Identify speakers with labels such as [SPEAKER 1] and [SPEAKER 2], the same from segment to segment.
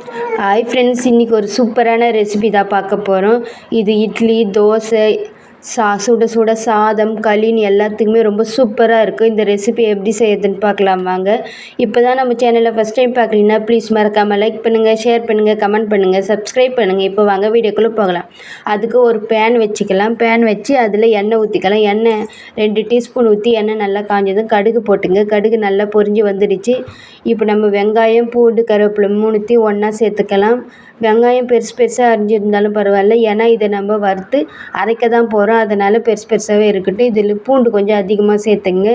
[SPEAKER 1] Hi friends இன்றைக்கி ஒரு சூப்பரான ரெசிபி தான் பார்க்க போகிறோம் இது இட்லி தோசை சா சுட சுட சாதம் களின்னு எல்லாத்துக்குமே ரொம்ப சூப்பராக இருக்கும் இந்த ரெசிபி எப்படி செய்யறதுன்னு பார்க்கலாம் வாங்க. இப்போ தான் நம்ம சேனலை ஃபஸ்ட் டைம் பார்க்குறீங்கன்னா ப்ளீஸ் மறக்காமல் லைக் பண்ணுங்கள் ஷேர் பண்ணுங்கள் கமெண்ட் பண்ணுங்கள் சப்ஸ்கிரைப் பண்ணுங்கள் இப்போ வாங்க வீடியோக்குள்ளே போகலாம். அதுக்கு ஒரு பேன் வச்சுக்கலாம். பேன் வச்சு அதில் எண்ணெய் ஊற்றிக்கலாம் எண்ணெய் ரெண்டு டீஸ்பூன் ஊற்றி எண்ணெய் நல்லா காஞ்சதும் கடுகு போட்டுங்க. கடுகு நல்லா பொரிஞ்சு வந்துடுச்சு. இப்போ நம்ம வெங்காயம் பூண்டு கருவேப்பிலை மூணுத்தையும் ஒன்றா சேர்த்துக்கலாம். வெங்காயம் பெருசு பெருசாக அரிஞ்சிருந்தாலும் பரவாயில்ல. ஏன்னா இதை நம்ம வறுத்து அரைக்க தான் போகிறோம் அதனால் பெருசு பெருசாகவே இருக்கட்டும். இதில் பூண்டு கொஞ்சம் அதிகமாக சேர்த்துங்க.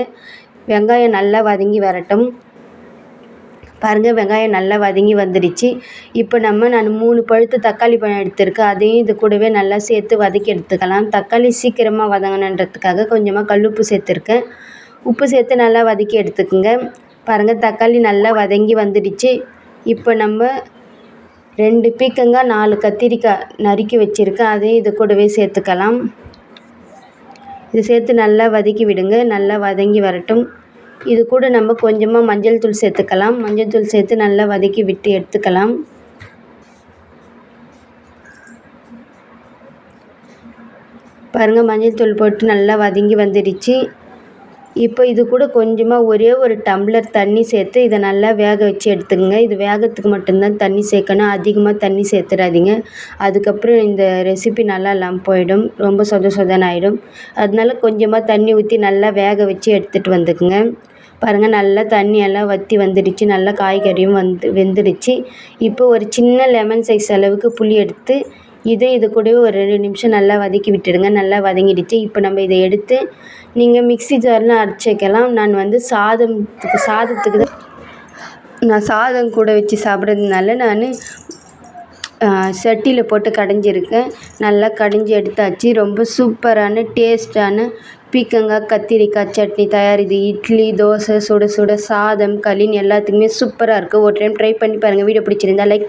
[SPEAKER 1] வெங்காயம் நல்லா வதங்கி வரட்டும். பாருங்கள் வெங்காயம் நல்லா வதங்கி வந்துடுச்சு இப்போ நம்ம நான் மூணு பழுத்து தக்காளி பழம் எடுத்திருக்கேன். அதையும் இது கூடவே நல்லா சேர்த்து வதக்கி எடுத்துக்கலாம். தக்காளி சீக்கிரமாக வதங்கணுன்றதுக்காக கொஞ்சமாக கல்லுப்பு சேர்த்துருக்கேன். உப்பு சேர்த்து நல்லா வதக்கி எடுத்துக்கோங்க. பாருங்கள் தக்காளி நல்லா வதங்கி வந்துடுச்சு. இப்போ நம்ம ரெண்டு பீக்கங்காய் நாலு கத்திரிக்காய் நறுக்கி வச்சுருக்கேன். அதையும் இது கூடவே சேர்த்துக்கலாம். இது சேர்த்து நல்லா வதக்கி விடுங்க. நல்லா வதங்கி வரட்டும். இது கூட நம்ம கொஞ்சமாக மஞ்சள் தூள் சேர்த்துக்கலாம். மஞ்சள் தூள் சேர்த்து நல்லா வதக்கி விட்டு எடுத்துக்கலாம். பாருங்கள் மஞ்சள் தூள் போட்டு நல்லா வதங்கி வந்துடுச்சு. இப்போ இது கூட கொஞ்சமாக ஒரே ஒரு டம்ளர் தண்ணி சேர்த்து இதை நல்லா வேக வச்சு எடுத்துக்கோங்க. இது வேகத்துக்கு மட்டும்தான் தண்ணி சேர்க்கணும். அதிகமாக தண்ணி சேர்த்துடாதீங்க. அதுக்கப்புறம் இந்த ரெசிபி நல்லா இல்லாமல் போயிடும். ரொம்ப சொத சொதன்னு ஆகிடும் அதனால கொஞ்சமாக தண்ணி ஊற்றி நல்லா வேக வச்சு எடுத்துகிட்டு வந்துக்குங்க. பாருங்கள் நல்லா தண்ணியெல்லாம் வற்றி வந்துடுச்சு. நல்லா காய்கறியும் வந்து வெந்துடுச்சு. இப்போ ஒரு சின்ன லெமன் சைஸ் அளவுக்கு புளி எடுத்து இதை இது கூடவே ஒரு ரெண்டு நிமிஷம் நல்லா வதக்கி விட்டுடுங்க. நல்லா வதங்கிடுச்சு. இப்போ நம்ம இதை எடுத்து நீங்கள் மிக்ஸி ஜாரில் அரைச்சிக்கலாம் நான் வந்து சாதத்துக்கு சாதத்துக்கு தான் நான் சாதம் கூட வச்சு சாப்பிட்றதுனால நான் சட்டியில் போட்டு கடைஞ்சிருக்கேன். நல்லா கடைஞ்சி எடுத்தாச்சு. ரொம்ப சூப்பரான டேஸ்ட்டான பீக்கங்காய் கத்திரிக்காய் சட்னி தயாரிது இட்லி தோசை சுட சுட சாதம் களின்னு எல்லாத்துக்குமே சூப்பராக இருக்குது ஒரு டைம் ட்ரை பண்ணி பாருங்கள் வீடியோ பிடிச்சிருந்தா லைக்